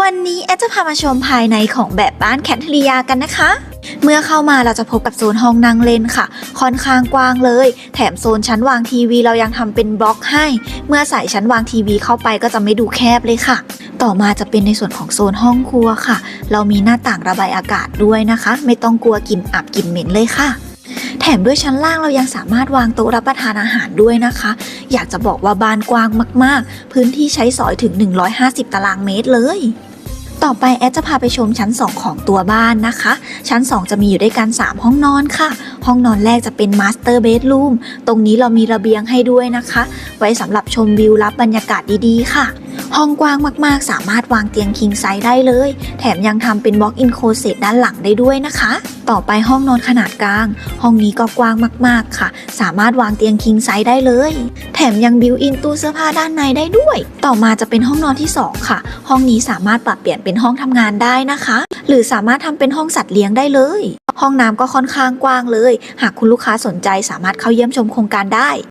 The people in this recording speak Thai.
วันนี้แอดจะพามาชมภายในของแบบบ้านแคทเทริยากันนะคะ เมื่อเข้ามาเราจะพบกับโซนห้องนั่งเล่นค่ะ ค่อนข้างกว้างเลย แถมโซนชั้นวางทีวีเรายังทำเป็นบล็อกให้ เมื่อใส่ชั้นวางทีวีเข้าไปก็จะไม่ดูแคบเลยค่ะ ต่อมาจะเป็นในส่วนของโซนห้องครัวค่ะ เรามีหน้าต่างระบายอากาศด้วยนะคะ ไม่ต้องกลัวกลิ่นอับกลิ่นเหม็นเลยค่ะ แถมด้วยชั้นล่างเรายังสามารถวางโต๊ะรับประทานอาหารด้วยนะคะ อยากจะบอกว่าบ้านกว้างมาก ๆ พื้นที่ใช้สอยถึง 150 ตารางเมตรเลยต่อไปแอดจะพาไปชมชั้น 2 ของตัวบ้านนะคะ ชั้น 2 จะมีอยู่ด้วยกัน 3 ห้องนอนค่ะ ห้องนอนแรกจะเป็นมาสเตอร์เบดรูมตรงนี้เรามีระเบียงให้ด้วยนะคะ ไว้สำหรับชมวิวรับบรรยากาศดีๆ ค่ะ ห้องกว้างมากๆ สามารถวางเตียงคิงไซส์ได้เลย แถมยังทำเป็นบล็อกอินโคเซตด้านหลังได้ด้วยนะคะ ต่อไปห้องนอนขนาดกลาง ห้องนี้ก็กว้างมากๆค่ะ สามารถวางเตียงคิงไซส์ได้เลย แถมยังบิวอินตู้เสื้อผ้าด้านในได้ด้วย ต่อมาจะเป็นห้องนอนที่ 2 ค่ะ ห้องนี้สามารถปรับเปลี่ยนเป็นห้องทำงานได้นะคะ หรือสามารถทำเป็นห้องสัตว์เลี้ยงได้เลย ห้องน้ำก็ค่อนข้างกว้างเลย หากคุณลูกค้าสนใจสามารถเข้าเยี่ยมชมโครงการได้